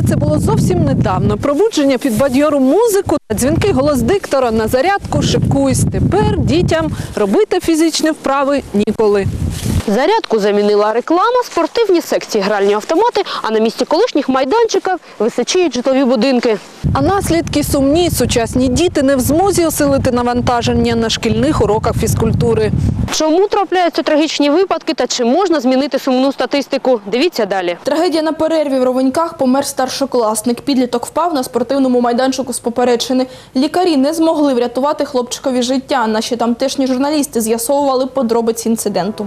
Все це було зовсім недавно. Пробудження під бадьору музику, дзвінки голос диктора на зарядку шикуйсь. Тепер дітям робити фізичні вправи ніколи. Зарядку замінила реклама, спортивні секції, гральні автомати, а на місці колишніх майданчиків височіють житлові будинки. А наслідки сумні сучасні діти не в змозі осилити навантаження на шкільних уроках фізкультури. Чому трапляються трагічні випадки та чи можна змінити сумну статистику? Дивіться далі. Трагедія на перерві в Ровеньках помер старшокласник. Підліток впав на спортивному майданчику з поперечини. Лікарі не змогли врятувати хлопчикові життя. Наші тамтешні журналісти з'ясовували подробиці інциденту.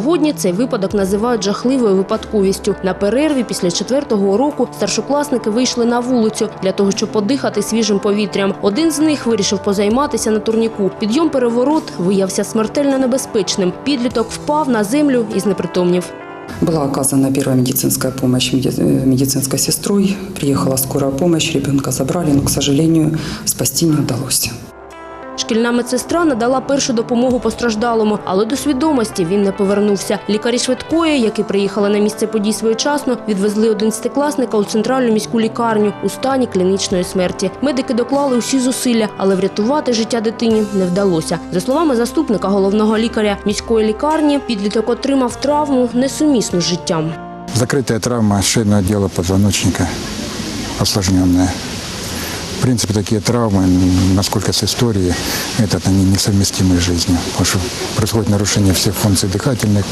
Сьогодні цей випадок називають жахливою випадковістю. На перерві після четвертого уроку старшокласники вийшли на вулицю для того, щоб подихати свіжим повітрям. Один з них вирішив позайматися на турніку. Підйом переворот виявився смертельно небезпечним. Підліток впав на землю і знепритомнів. Была оказана первая медицинская помощь э, медицинской сестрой. Приехала скорая помощь, ребенка забрали, но, к сожалению, спасти не удалось. Шкільна медсестра надала першу допомогу постраждалому, але до свідомості він не повернувся. Лікарі швидкої, які приїхали на місце подій своєчасно, відвезли одинадцятикласника у центральну міську лікарню у стані клінічної смерті. Медики доклали усі зусилля, але врятувати життя дитині не вдалося. За словами заступника головного лікаря міської лікарні, підліток отримав травму несумісну з життям. Закрытая травма шейного отдела позвоночника, осложненная. В принципе, такие травмы, м, насколько с историей, это они несовместимы с жизнью. Потому что происходит нарушение всех функций дыхательных,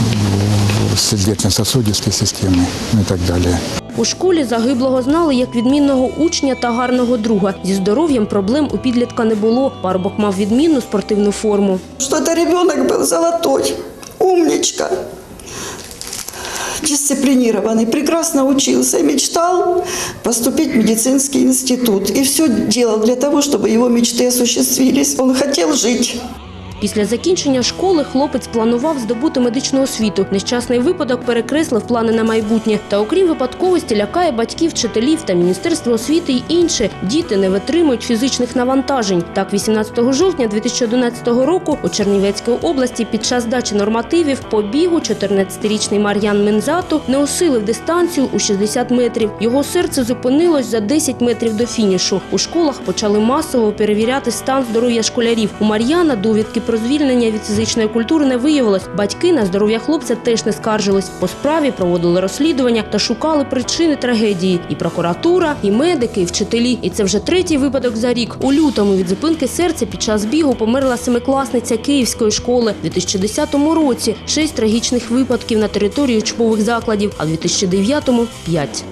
м, сердечно-сосудистой системы ну и так далее. У школі загиблого знали як відмінного учня та гарного друга. Зі здоров'ям проблем у підлітка не було. Парубок мав відмінну спортивну форму. что это ребенок был золотой, умничка, дисциплинированный, прекрасно учился и мечтал поступить в медицинский институт. И все делал для того, чтобы его мечты осуществились. Он хотел жить. Після закінчення школи хлопець планував здобути медичну освіту. Нещасний випадок перекреслив плани на майбутнє. Та окрім випадковості, лякає батьків, вчителів та Міністерство освіти й інше. Діти не витримують фізичних навантажень. Так, 18 жовтня 2011 року у Чернівецькій області під час здачі нормативів по бігу 14-річний Мар'ян Мензату не осилив дистанцію у 60 метрів. Його серце зупинилось за 10 метрів до фінішу. У школах почали масово перевіряти стан здоров'я школярів. У Мар'яна довідки про звільнення від фізичної культури не виявилось. Батьки на здоров'я хлопця теж не скаржились. По справі проводили розслідування та шукали причини трагедії. І прокуратура, і медики, і вчителі. І це вже третій випадок за рік. У лютому від зупинки серця під час бігу померла семикласниця Київської школи. У 2010 році шість трагічних випадків на території учбових закладів, а в 2009 – п'ять.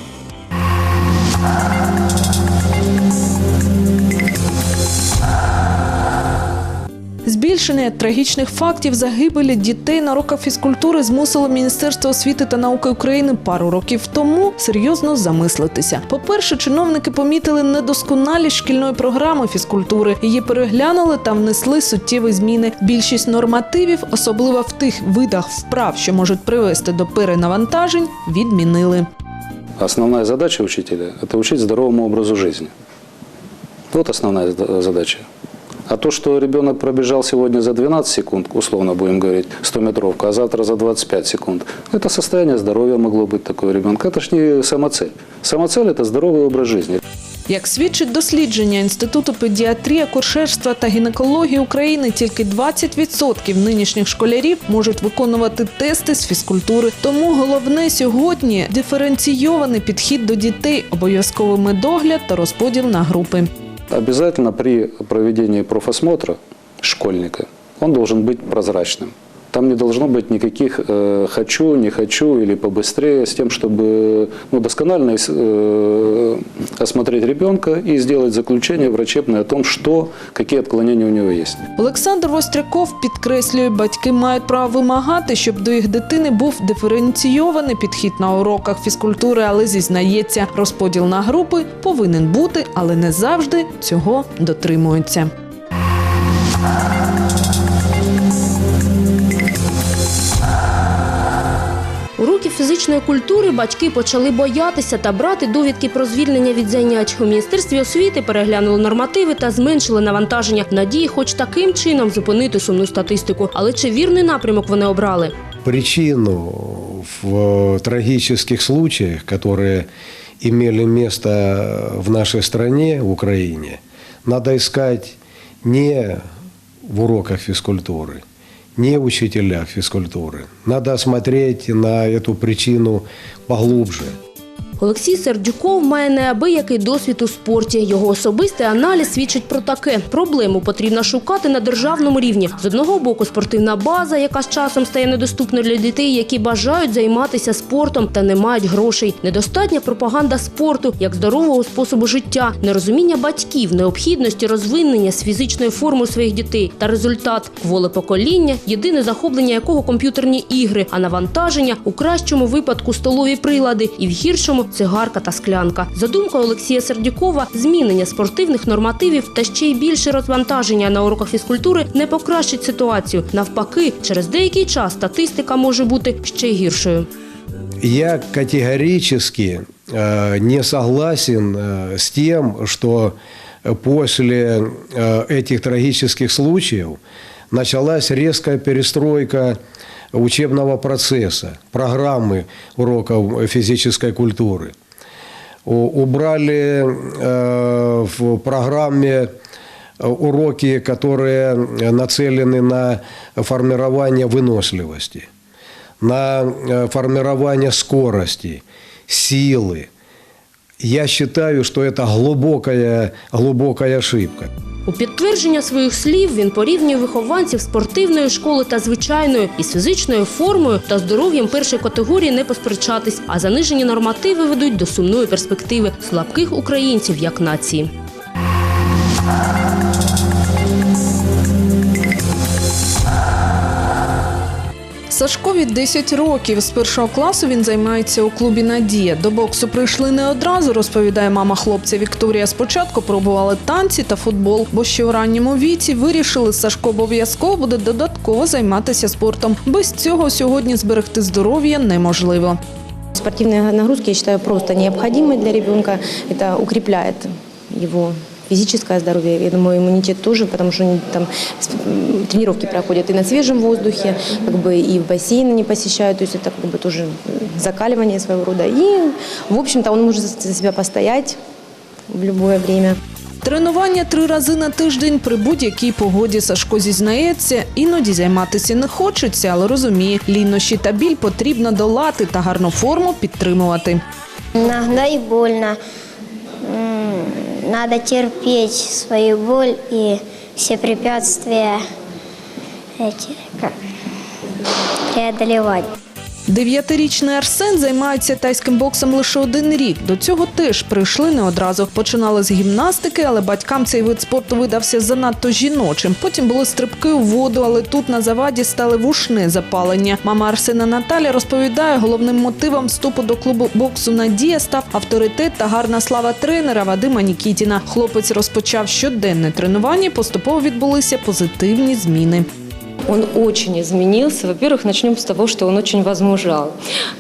Збільшення трагічних фактів загибелі дітей на уроках фізкультури змусило Міністерство освіти та науки України пару років тому серйозно замислитися. По-перше, чиновники помітили недосконалість шкільної програми фізкультури. Її переглянули та внесли суттєві зміни. Більшість нормативів, особливо в тих видах вправ, що можуть привести до перенавантажень, відмінили. Основная задача учителя – это учить здоровому образу жизни. Вот основная задача. А то, что ребенок пробежал сегодня за 12 секунд, условно будем говорить, 100-метровка, а завтра за 25 секунд, это состояние здоровья могло быть такое у ребенка. Это ж не самоцель. Самоцель – это здоровый образ жизни. Як свідчить дослідження Інституту педіатрії, акушерства та гінекології України, тільки 20% нинішніх школярів можуть виконувати тести з фізкультури. Тому головне сьогодні диференційований підхід до дітей, обов'язковий медогляд та розподіл на групи. Обязательно при проведении профосмотра школьника он должен быть прозрачным. Там не должно быть никаких э, «хочу», «не хочу» или «побыстрее» с тем, чтобы ну, досконально э, осмотреть ребенка и сделать заключение врачебное о том, что, какие отклонения у него есть. Олександр Востряков підкреслює, батьки мають право вимагати, щоб до їх дитини був диференційований підхід на уроках фізкультури, але зізнається, розподіл на групи повинен бути, але не завжди цього дотримуються. Фізичної культури батьки почали боятися та брати довідки про звільнення від занять. У міністерстві освіти переглянули нормативи та зменшили навантаження в надії, хоч таким чином зупинити сумну статистику. Але чи вірний напрямок вони обрали? причину в трагических случаях, которые имели место в нашей стране, в Украине, надо искать не в уроках физкультуры, не в учителях физкультуры. Надо смотреть на эту причину поглубже. Олексій Сердюков має неабиякий досвід у спорті. Його особистий аналіз свідчить про таке: проблему потрібно шукати на державному рівні. З одного боку, спортивна база, яка з часом стає недоступною для дітей, які бажають займатися спортом та не мають грошей. Недостатня пропаганда спорту як здорового способу життя, нерозуміння батьків, необхідності розвинення з фізичною формою своїх дітей та результат кволе покоління, єдине захоплення якого комп'ютерні ігри, а навантаження у кращому випадку столові прилади і в гіршому цигарка та склянка. За думкою Олексія Сердюкова, змінення спортивних нормативів та ще й більше розвантаження на уроках фізкультури не покращить ситуацію. Навпаки, через деякий час статистика може бути ще й гіршою. Я категорически э, не согласен э, с тем, что после э, этих трагических случаев началась резкая перестройка учебного процесса, программы уроков физической культуры. Убрали э, в программе э, уроки, которые нацелены на формирование выносливости на э, формирование скорости, силы. Я считаю, что это глубокая, глубокая ошибка. У підтвердження своїх слів він порівнює вихованців спортивної школи та звичайної із фізичною формою та здоров'ям першої категорії не посперечатись, а занижені нормативи ведуть до сумної перспективи слабких українців як нації. Сашкові 10 років. З першого класу він займається у клубі Надія. До боксу прийшли не одразу, розповідає мама хлопця Вікторія. Спочатку пробували танці та футбол, бо ще у ранньому віці вирішили, Сашко обов'язково буде додатково займатися спортом. Без цього сьогодні зберегти здоров'я неможливо. Спортивные нагрузки, я считаю, просто необходимы для ребенка. Это укрепляет его физическое здоровье, я думаю, иммунитет тоже, потому что они там с- м, тренировки проходят и на свежем воздухе, как бы и в бассейн они посещают, то есть это как бы тоже м, закаливание своего рода. И, в общем-то, он может за себя постоять в любое время. Тренування три рази на тиждень при будь-якій погоді Сашко зізнається, іноді займатися не хочеться, але розуміє, лінощі та біль потрібно долати та гарну форму підтримувати. Иногда и больно. Надо терпеть свою боль и все препятствия эти, как, преодолевать. Дев'ятирічний Арсен займається тайським боксом лише один рік. До цього теж прийшли не одразу. Починали з гімнастики, але батькам цей вид спорту видався занадто жіночим. Потім були стрибки у воду, але тут на заваді стали вушне запалення. Мама Арсена Наталя розповідає, головним мотивом вступу до клубу боксу Надія став авторитет та гарна слава тренера Вадима Нікітіна. Хлопець розпочав щоденне тренування. Поступово відбулися позитивні зміни Он очень изменился. Во-первых, начнем с того, что он очень возмужал.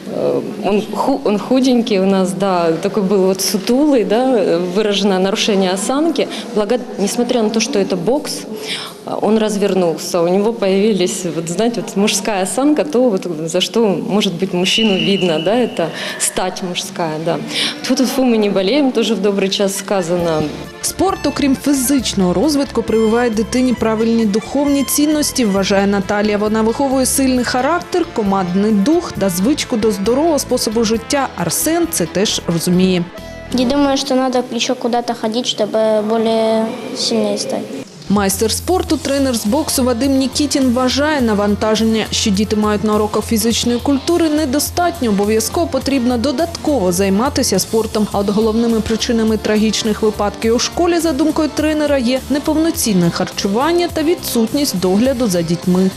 Э, Он, ху- он худенький у нас, да, такой был вот сутулый, да, э, выражено нарушение осанки. Благо, несмотря на то, что это бокс, э, он развернулся. У него появились, вот знаете, вот мужская осанка, то вот за что, может быть, мужчину видно, да, это стать мужская, да. Тут фу мы не болеем, тоже в добрый час сказано. Спорт, окрім фізичного розвитку, прививає дитині правильні духовні цінності, вважає Наталія. Вона виховує сильний характер, командний дух та звичку до здорового способу життя. Арсен це теж розуміє. Я думаю, что надо еще куда-то ходить, чтобы более сильнее стать. Майстер спорту, тренер з боксу Вадим Нікітін вважає навантаження, що діти мають на уроках фізичної культури, недостатньо. Обов'язково потрібно додатково займатися спортом. А от головними причинами трагічних випадків у школі, за думкою тренера, є неповноцінне харчування та відсутність догляду за дітьми.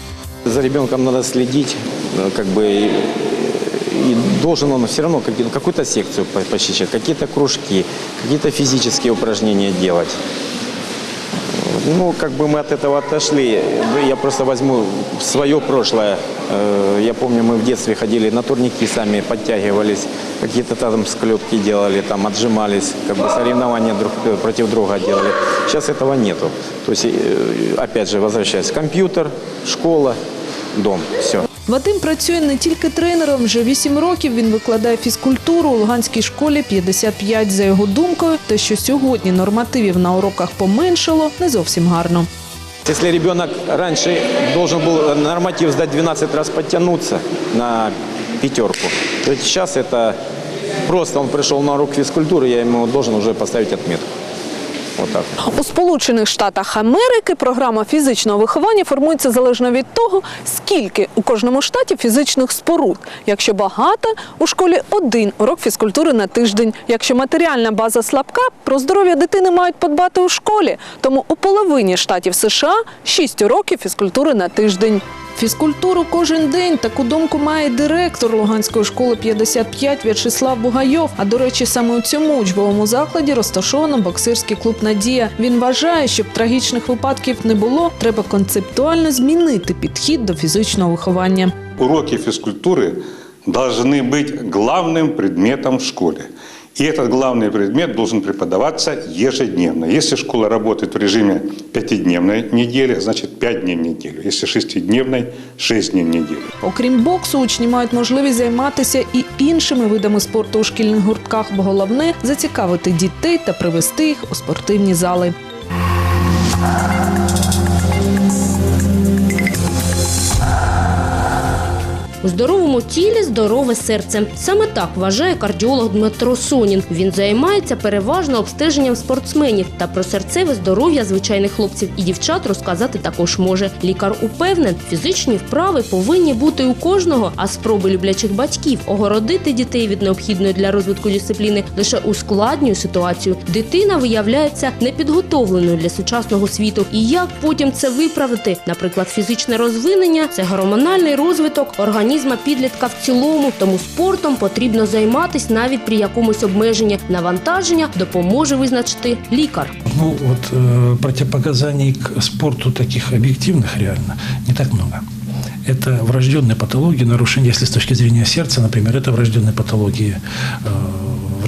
За ребенком надо следить, э, как бы и, должен он все равно какую-то секцию по- посещать, какие-то кружки, какие-то физические упражнения делать. Ну, как бы мы от этого отошли. Я просто возьму свое прошлое. Э, Я помню, мы в детстве ходили на турники сами, подтягивались, какие-то там склепки делали, там отжимались, как бы соревнования друг э, против друга делали. Сейчас этого нету. То есть, э, опять же, возвращаясь, компьютер, школа, дом, все. Вадим працює не тільки тренером. Вже вісім років він викладає фізкультуру у Луганській школі 55. За його думкою, те, що сьогодні нормативів на уроках поменшало, не зовсім гарно. Если ребенок раньше должен был норматив сдать 12 раз подтянуться на пятерку, то сейчас это просто он пришел на урок физкультуры, я ему должен уже поставить отметку. Вот так. У Сполучених Штатах Америки програма фізичного виховання формується залежно від того, скільки у кожному штаті фізичних споруд. Якщо багато, у школі один урок фізкультури на тиждень. Якщо матеріальна база слабка, про здоров'я дитини мають подбати у школі. Тому у половині штатів США 6 уроків фізкультури на тиждень. Фізкультуру кожен день таку думку має директор Луганської школи 55 В'ячеслав Бугайов. А до речі, саме у цьому учбовому закладі розташовано боксерський клуб Надія. Він вважає, щоб трагічних випадків не було, треба концептуально змінити підхід до фізичного виховання. Уроки физкультуры должны быть главным предметом в школе. И этот главный предмет должен преподаваться ежедневно. Если школа работает в режиме пятидневной недели, значит 5 дней в неделю. Если шестидневной, 6 дней в неделю. Окрім боксу, учні мають можливість займатися і іншими видами спорту у шкільних гуртках, бо головне зацікавити дітей та привести їх у спортивні зали. У здоровому тілі здорове серце. Саме так вважає кардіолог Дмитро Сонін. Він займається переважно обстеженням спортсменів та про серцеве здоров'я звичайних хлопців і дівчат розказати також може. Лікар упевнен, фізичні вправи повинні бути у кожного, а спроби люблячих батьків огородити дітей від необхідної для розвитку дисципліни лише ускладнює ситуацію. Дитина виявляється непідготовленою для сучасного світу. І як потім це виправити? Наприклад, фізичне розвинення це гормональний розвиток організма підлітка в цілому. Тому спортом потрібно займатися навіть при якомусь обмеженні. Навантаження допоможе визначити лікар. Ну вот э, противопоказаний к спорту таких объективных реально не так много. Это врожденные патологии, нарушения, если с точки зрения сердца, например, это врожденные патологии, э,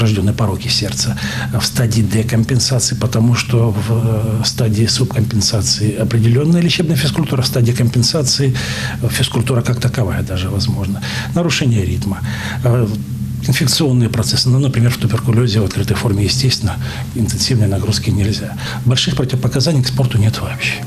врожденные пороки сердца в стадии декомпенсации, потому что в э, стадии субкомпенсации определенная лечебная физкультура, в стадии компенсации физкультура как таковая даже возможно. Нарушение ритма, э, инфекционные процессы, ну, например, в туберкулезе в открытой форме, естественно, интенсивной нагрузки нельзя. Больших противопоказаний к спорту нет вообще.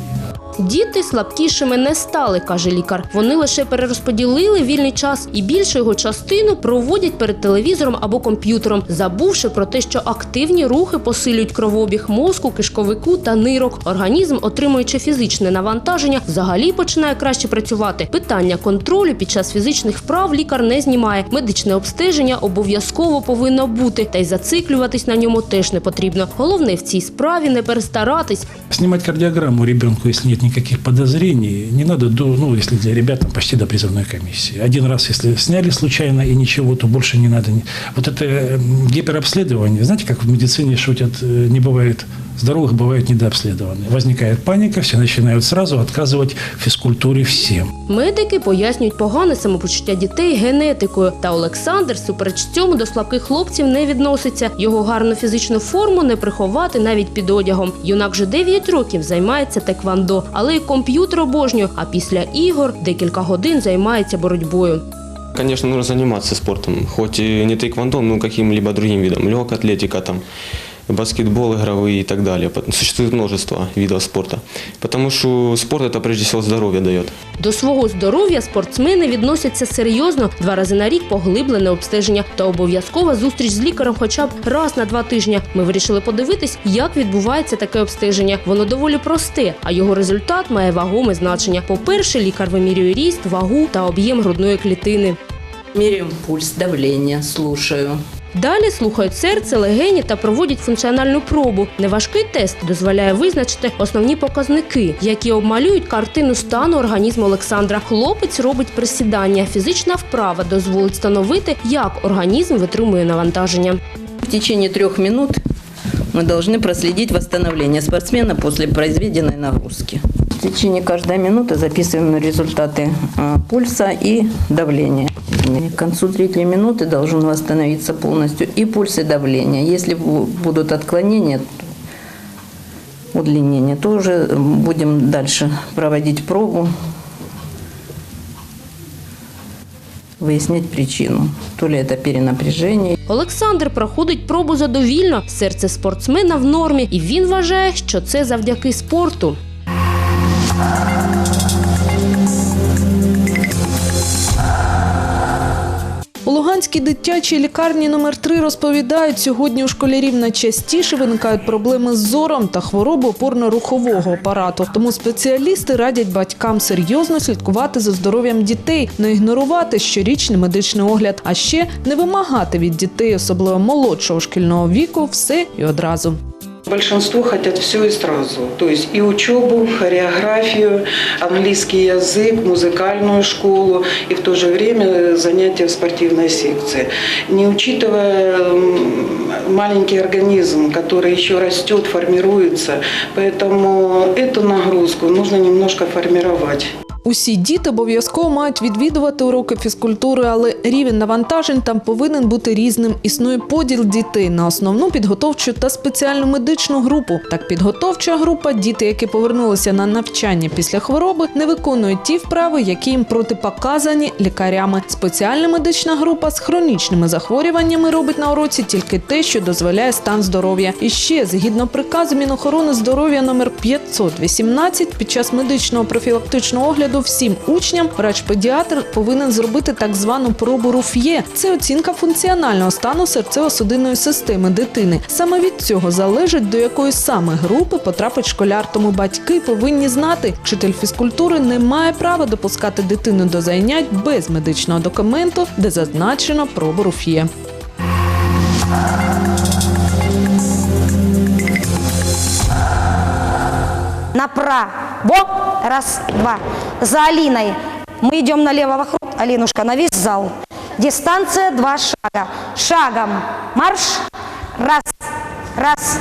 Діти слабкішими не стали, каже лікар. Вони лише перерозподілили вільний час і більшу його частину проводять перед телевізором або комп'ютером, забувши про те, що активні рухи посилюють кровообіг мозку, кишковику та нирок. Організм, отримуючи фізичне навантаження, взагалі починає краще працювати. Питання контролю під час фізичних вправ лікар не знімає. Медичне обстеження обов'язково повинно бути, та й зациклюватись на ньому теж не потрібно. Головне в цій справі не перестаратись, Снимать кардиограмму ребенку, если нет никаких подозрений, не надо, до, ну, если для ребят там, почти до призывной комиссии. Один раз, если сняли случайно и ничего, то больше не надо. Вот это э, гиперобследование, знаете, как в медицине шутят, э, не бывает здоровых, бывают недообследованные. Возникает паника, все начинают сразу отказывать в физкультуре всем. Медики пояснюють погане самопочуття дітей генетикою. Та Олександр, супереч цьому, до слабких хлопців не відноситься. Його гарну фізичну форму не приховати навіть під одягом. Юнак вже 9 років займається теквандо, але й комп'ютер обожнює. А після ігор декілька годин займається боротьбою. Конечно, нужно заниматься спортом, хоть и не тейквондо, но каким-либо другим видом. Легкая атлетика, там, баскетбол игровые и так далее. Существует множество видов спорта. Потому что спорт это прежде всего здоровье дает. До свого здоров'я спортсмени відносяться серйозно два рази на рік поглиблене обстеження та обов'язкова зустріч з лікарем хоча б раз на два тижні. Ми вирішили подивитись, як відбувається таке обстеження. Воно доволі просте, а його результат має вагоме значення. По-перше, лікар вимірює ріст, вагу та об'єм грудної клітини. Меряем пульс, давление, слушаю. Далі слухають серце, легені та проводять функціональну пробу. Неважкий тест дозволяє визначити основні показники, які обмалюють картину стану організму Олександра. Хлопець робить присідання. Фізична вправа дозволить встановити, як організм витримує навантаження. В течение трех минут мы должны проследить восстановление спортсмена после произведенной нагрузки В течение каждой минуты записываем результаты а, пульса и давления. К концу третьей минуты должен восстановиться полностью и пульс, и давление. Если бу- будут отклонения, удлинения, то уже будем дальше проводить пробу выяснять причину. То ли это перенапряжение, Олександр проходить пробу задовільно. Серце спортсмена в нормі, і він вважає, що це завдяки спорту. У Луганській дитячій лікарні номер 3 розповідають, сьогодні у школярів найчастіше виникають проблеми з зором та хвороби опорно-рухового апарату. Тому спеціалісти радять батькам серйозно слідкувати за здоров'ям дітей, не ігнорувати щорічний медичний огляд, а ще не вимагати від дітей, особливо молодшого шкільного віку, все і одразу. Большинство хотят все и сразу. То есть и учебу, хореографию, английский язык, музыкальную школу и в то же время занятия в спортивной секции. Не учитывая м, маленький организм, который еще растет, формируется. Поэтому эту нагрузку нужно немножко формировать. Усі діти обов'язково мають відвідувати уроки фізкультури, але рівень навантажень там повинен бути різним. Існує поділ дітей на основну підготовчу та спеціальну медичну групу. Так, підготовча група діти, які повернулися на навчання після хвороби, не виконують ті вправи, які їм протипоказані лікарями. Спеціальна медична група з хронічними захворюваннями робить на уроці тільки те, що дозволяє стан здоров'я. І ще згідно приказу Мінохорони здоров'я номер 518, під час медичного профілактичного огляду всім учням врач-педіатр повинен зробити так звану пробу руф'є. Це оцінка функціонального стану серцево-судинної системи дитини. Саме від цього залежить до якої саме групи потрапить школяр. Тому батьки повинні знати, вчитель фізкультури не має права допускати дитину до зайнять без медичного документу, де зазначено пробу руф'є. Направо. Раз, два. За Алиной. Мы идем налево вокруг. Алинушка, на весь зал. Дистанция два шага. Шагом. Марш. Раз. Раз.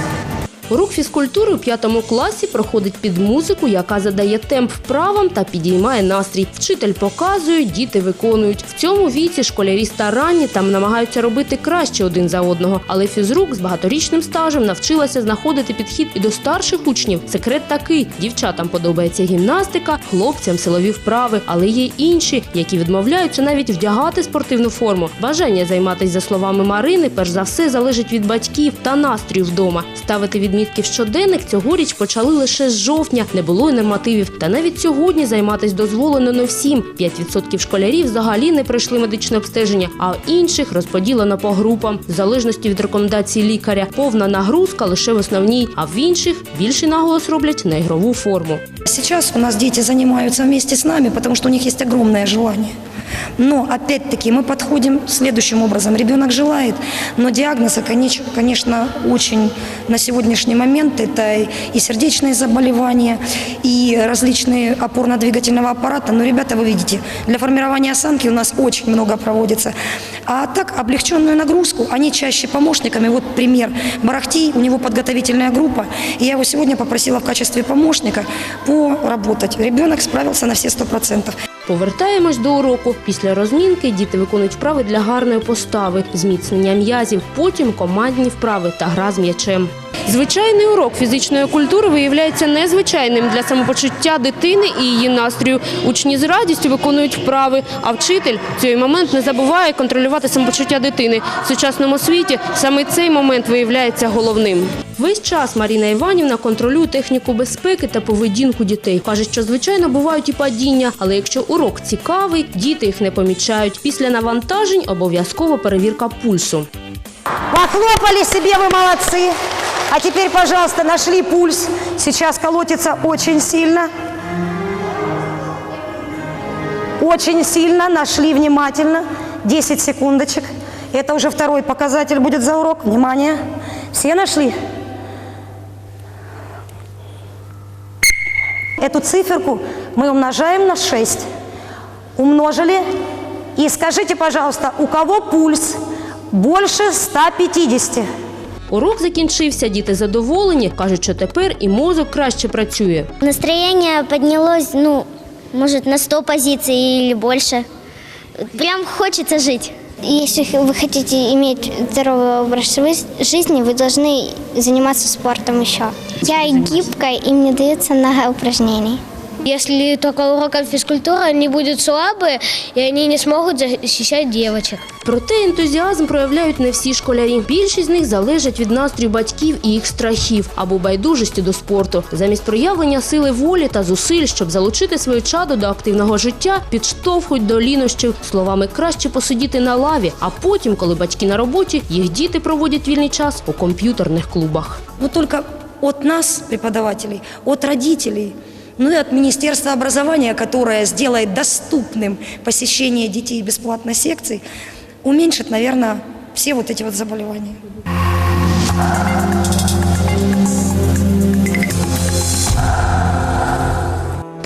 Урок фізкультури у п'ятому класі проходить під музику, яка задає темп вправам та підіймає настрій. Вчитель показує, діти виконують. В цьому віці школярі старанні там намагаються робити краще один за одного. Але фізрук з багаторічним стажем навчилася знаходити підхід і до старших учнів. Секрет такий: дівчатам подобається гімнастика, хлопцям силові вправи, але є інші, які відмовляються навіть вдягати спортивну форму. Бажання займатися за словами Марини, перш за все, залежить від батьків та настрою вдома. Ставити відмітки в щоденник цьогоріч почали лише з жовтня. Не було й нормативів. Та навіть сьогодні займатися дозволено не всім. 5% школярів взагалі не пройшли медичне обстеження, а інших розподілено по групам. В залежності від рекомендацій лікаря, повна нагрузка лише в основній, а в інших більший наголос роблять на ігрову форму. Сейчас у нас дети занимаются вместе с нами, потому что у них есть огромное желание. Но опять-таки мы подходим следующим образом. Ребенок желает, но диагнозы, конеч- конечно, очень на сегодняшний момент это и сердечные заболевания, и различные опорно-двигательного аппарата. Но, ребята, вы видите, для формирования осанки у нас очень много проводится. А так, облегченную нагрузку, они чаще помощниками. Вот пример. Барахти, у него подготовительная группа. И я его сегодня попросила в качестве помощника поработать. Ребенок справился на все 100%. Повертаємось до уроку. Після розмінки діти виконують вправи для гарної постави, зміцнення м'язів, потім командні вправи та гра з м'ячем. Звичайний урок фізичної культури виявляється незвичайним для самопочуття дитини і її настрою. Учні з радістю виконують вправи, а вчитель в цей момент не забуває контролювати самопочуття дитини. В сучасному світі саме цей момент виявляється головним. Весь час Маріна Іванівна контролює техніку безпеки та поведінку дітей. Каже, що звичайно бувають і падіння, але якщо урок цікавий, діти їх не помічають. Після навантажень обов'язково перевірка пульсу. Похлопали себе, вы молодцы. А теперь, пожалуйста, нашли пульс. Сейчас колотится очень сильно. Очень сильно. Нашли внимательно. 10 секундочек. Это уже второй показатель будет за урок. Внимание. Все нашли? Эту циферку мы умножаем на 6. Умножили. И скажите, пожалуйста, у кого пульс больше 150? Урок закінчився, діти задоволені, кажуть, що тепер і мозок краще працює. Настроение поднялось, ну, может, на 100 позиций или больше. Прям хочется жить. Если вы хотите иметь здоровый образ жи- жизни, вы должны заниматься спортом еще. Я гибкая, и мне дается много упражнений. Если только уроков физкультуры, они будут слабые, и они не смогут защищать девочек. Проте ентузіазм проявляють не всі школярі. Більшість з них залежать від настрою батьків і їх страхів або байдужості до спорту. Замість проявлення сили волі та зусиль, щоб залучити своє чадо до активного життя, підштовхують до лінощів словами краще посидіти на лаві, а потім, коли батьки на роботі, їх діти проводять вільний час у комп'ютерних клубах. Вот только от нас, преподавателей, от родителей, ну и от Министерства образования, которое сделает доступным посещение детей бесплатно секций, уменьшит, наверное, все вот эти вот заболевания.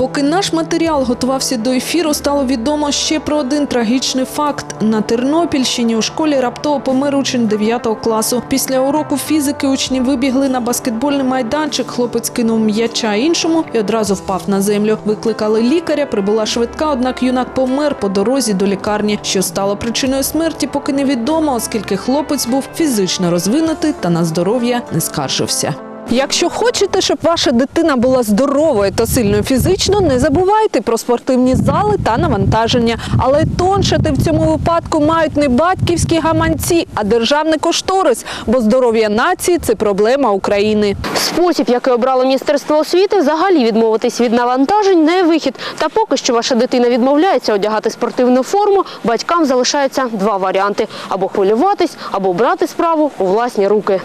Поки наш матеріал готувався до ефіру, стало відомо ще про один трагічний факт. На Тернопільщині у школі раптово помер учень 9 класу. Після уроку фізики учні вибігли на баскетбольний майданчик. Хлопець кинув м'яча іншому і одразу впав на землю. Викликали лікаря, прибула швидка, однак юнак помер по дорозі до лікарні. Що стало причиною смерті, поки невідомо, оскільки хлопець був фізично розвинутий та на здоров'я не скаржився. Якщо хочете, щоб ваша дитина була здоровою та сильною фізично, не забувайте про спортивні зали та навантаження. Але тоншати в цьому випадку мають не батьківські гаманці, а державний кошторис, бо здоров'я нації це проблема України. Спосіб, який обрало Міністерство освіти, взагалі відмовитись від навантажень не вихід. Та поки що ваша дитина відмовляється одягати спортивну форму, батькам залишається два варіанти: або хвилюватись, або брати справу у власні руки.